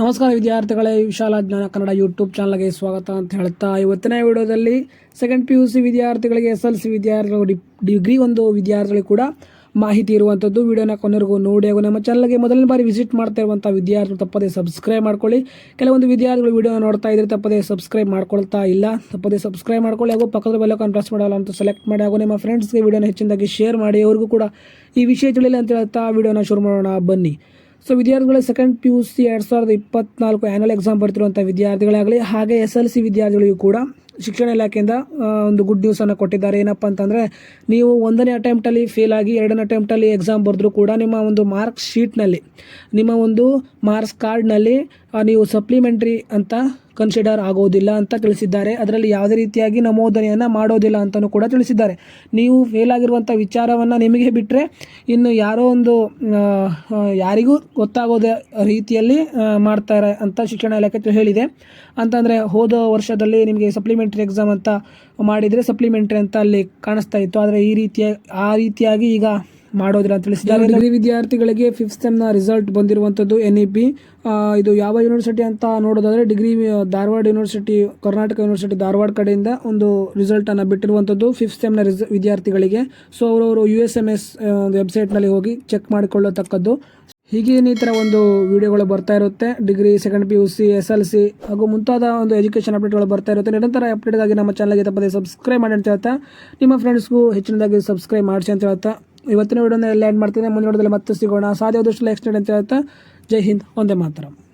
ನಮಸ್ಕಾರ ವಿದ್ಯಾರ್ಥಿಗಳೇ, ವಿಶಾಲ ಜ್ಞಾನ ಕನ್ನಡ ಯೂಟ್ಯೂಬ್ ಚಾನಲ್ಗೆ ಸ್ವಾಗತ ಅಂತ ಹೇಳ್ತಾ ಇವತ್ತಿನ ವಿಡಿಯೋದಲ್ಲಿ ಸೆಕೆಂಡ್ ಪಿ ಯು ಸಿ ವಿದ್ಯಾರ್ಥಿಗಳಿಗೆ ಎಸ್ ಎಲ್ ಸಿ ವಿದ್ಯಾರ್ಥಿಗಳು ಡಿಗ್ರಿ ಒಂದು ವಿದ್ಯಾರ್ಥಿಗಳಿಗೆ ಕೂಡ ಮಾಹಿತಿ ಇರುವಂಥದ್ದು ವಿಡಿಯೋನ ಕೊನೆಗೂ ನೋಡಿ ಹಾಗೂ ನಮ್ಮ ಚಾನಲ್ಗೆ ಮೊದಲನೇ ಬಾರಿ ವಿಸಿಟ್ ಮಾಡ್ತಾ ಇರುವಂಥ ವಿದ್ಯಾರ್ಥಿಗಳು ತಪ್ಪದೇ ಸಬ್ಸ್ಕ್ರೈಬ್ ಮಾಡ್ಕೊಳ್ಳಿ. ಕೆಲವೊಂದು ವಿದ್ಯಾರ್ಥಿಗಳು ವಿಡಿಯೋ ನೋಡ್ತಾ ಇದ್ರೆ ತಪ್ಪದೇ ಸಬ್ಸ್ಕ್ರೈಬ್ ಮಾಡ್ಕೊಳ್ತಾ ಇಲ್ಲ. ತಪ್ಪದೇ ಸಬ್ಸ್ಕ್ರೈಬ್ ಮಾಡ್ಕೊಳ್ಳಿ ಹಾಗೂ ಪಕ್ಕದ ಬೆಲ್ಲಕ್ಕನ್ನು ಪ್ರೆಸ್ ಮಾಡಲ್ಲ ಅಂತ ಸೆಲೆಕ್ಟ್ ಮಾಡಿ ಹಾಗೂ ನಿಮ್ಮ ಫ್ರೆಂಡ್ಸ್ಗೆ ವಿಡಿಯೋನ ಹೆಚ್ಚಿನದಾಗಿ ಶೇರ್ ಮಾಡಿ. ಅವ್ರಿಗೂ ಕೂಡ ಈ ವಿಷಯ ತಿಳಿಯಲಿ ಅಂತ ಹೇಳ್ತಾ ವಿಡಿಯೋನ ಶುರು ಮಾಡೋಣ. ಬನ್ನಿ. ಸೊ ವಿದ್ಯಾರ್ಥಿಗಳ ಸೆಕೆಂಡ್ ಪಿ ಯು ಸಿ ಎರಡು ಸಾವಿರದ ಇಪ್ಪತ್ನಾಲ್ಕು ಆ್ಯನುವಲ್ ಎಕ್ಸಾಮ್ ಬರ್ತಿರುವಂಥ ವಿದ್ಯಾರ್ಥಿಗಳಾಗಲಿ, ಹಾಗೆ ಎಸ್ ಎಲ್ ಸಿ ವಿದ್ಯಾರ್ಥಿಗಳಿಗೂ ಕೂಡ ಶಿಕ್ಷಣ ಇಲಾಖೆಯಿಂದ ಒಂದು ಗುಡ್ ನ್ಯೂಸನ್ನು ಕೊಟ್ಟಿದ್ದಾರೆ. ಏನಪ್ಪ ಅಂತಂದರೆ, ನೀವು ಒಂದನೇ ಅಟೆಂಪ್ಟಲ್ಲಿ ಫೇಲ್ ಆಗಿ ಎರಡನೇ ಅಟೆಂಪ್ಟಲ್ಲಿ ಎಕ್ಸಾಮ್ ಬರೆದ್ರೂ ಕೂಡ ನಿಮ್ಮ ಒಂದು ಮಾರ್ಕ್ ಶೀಟ್ನಲ್ಲಿ ನಿಮ್ಮ ಒಂದು ಮಾರ್ಕ್ಸ್ ಕಾರ್ಡ್ನಲ್ಲಿ ನೀವು ಸಪ್ಲಿಮೆಂಟ್ರಿ ಅಂತ ಕನ್ಸಿಡರ್ ಆಗೋದಿಲ್ಲ ಅಂತ ತಿಳಿಸಿದ್ದಾರೆ. ಅದರಲ್ಲಿ ಯಾವುದೇ ರೀತಿಯಾಗಿ ನಮೂದನೆಯನ್ನು ಮಾಡೋದಿಲ್ಲ ಅಂತಲೂ ಕೂಡ ತಿಳಿಸಿದ್ದಾರೆ. ನೀವು ಫೇಲ್ ಆಗಿರುವಂಥ ವಿಚಾರವನ್ನು ನಿಮಗೆ ಬಿಟ್ಟರೆ ಇನ್ನು ಯಾರೋ ಒಂದು ಯಾರಿಗೂ ಗೊತ್ತಾಗೋದ ರೀತಿಯಲ್ಲಿ ಮಾಡ್ತಾರೆ ಅಂತ ಶಿಕ್ಷಣ ಇಲಾಖೆ ಹೇಳಿದೆ. ಅಂತಂದರೆ ಹೋದ ವರ್ಷದಲ್ಲಿ ನಿಮಗೆ ಸಪ್ಲಿಮೆಂಟ್ರಿ ಎಕ್ಸಾಮ್ ಅಂತ ಮಾಡಿದರೆ ಸಪ್ಲಿಮೆಂಟ್ರಿ ಅಂತ ಅಲ್ಲಿ ಕಾಣಿಸ್ತಾ ಇತ್ತು. ಆದರೆ ಈ ರೀತಿಯ, ಆ ರೀತಿಯಾಗಿ ಈಗ ಮಾಡೋದಿಲ್ಲ ಅಂತ ತಿಳಿಸಿದ್ದಾರೆ. ಡಿಗ್ರಿ ವಿದ್ಯಾರ್ಥಿಗಳಿಗೆ ಫಿಫ್ತ್ ಸೆಮ್ನ ರಿಸಲ್ಟ್ ಬಂದಿರುವಂಥದ್ದು ಎನ್ ಇ ಪಿ ಇದು ಯಾವ ಯೂನಿವರ್ಸಿಟಿ ಅಂತ ನೋಡೋದಾದರೆ degree Dharwad university Karnataka university Dharwad ಕಡೆಯಿಂದ ಒಂದು ರಿಸಲ್ಟನ್ನು ಬಿಟ್ಟಿರುವಂಥದ್ದು ಫಿಫ್ತ್ ಸೆಮ್ನ ರಿಸ ವಿದ್ಯಾರ್ಥಿಗಳಿಗೆ. ಸೊ ಅವರವರು ಯು ಎಸ್ ಎಂ ಎಸ್ ವೆಬ್ಸೈಟ್ನಲ್ಲಿ ಹೋಗಿ ಚೆಕ್ ಮಾಡಿಕೊಳ್ಳತಕ್ಕದ್ದು. ಹೀಗೆ ಈ ಥರ ಒಂದು ವಿಡಿಯೋಗಳು ಬರ್ತಾ ಇರುತ್ತೆ. Degree second P U C S L C ಹಾಗೂ ಮುಂತಾದ ಒಂದು ಎಜುಕೇಷನ್ ಅಪ್ಡೇಟ್ಗಳು ಬರ್ತಾ ಇರುತ್ತೆ. ನಿರಂತರ ಅಪ್ಡೇಟ್ಗಾಗಿ ನಮ್ಮ ಚಾನಲ್ಗೆ ತಪ್ಪದೆ ಸಬ್ಸ್ಕ್ರೈಬ್ ಮಾಡಿ ಅಂತ ಹೇಳ್ತಾ ನಿಮ್ಮ ಫ್ರೆಂಡ್ಸ್ಗೂ ಹೆಚ್ಚಿನದಾಗಿ ಸಬ್ಸ್ಕ್ರೈಬ್ ಮಾಡಿಸಿ ಅಂತ ಹೇಳ್ತಾ ಇವತ್ತಿನ ವಿಡಿಯೋನ ಎಲ್ಲ ಮಾಡ್ತೀನಿ, ಮುಂದಿನ ವಿಡಿಯೋದಲ್ಲಿ ಮತ್ತೆ ಸಿಗೋಣ. ಸಾಧ್ಯವಾದಷ್ಟು ಎಕ್ಸ್ಟೆಂಡ್ ಅಂತ ಹೇಳ್ತಾ, ಜೈ ಹಿಂದ್, ಒಂದೇ ಮಾತರಂ.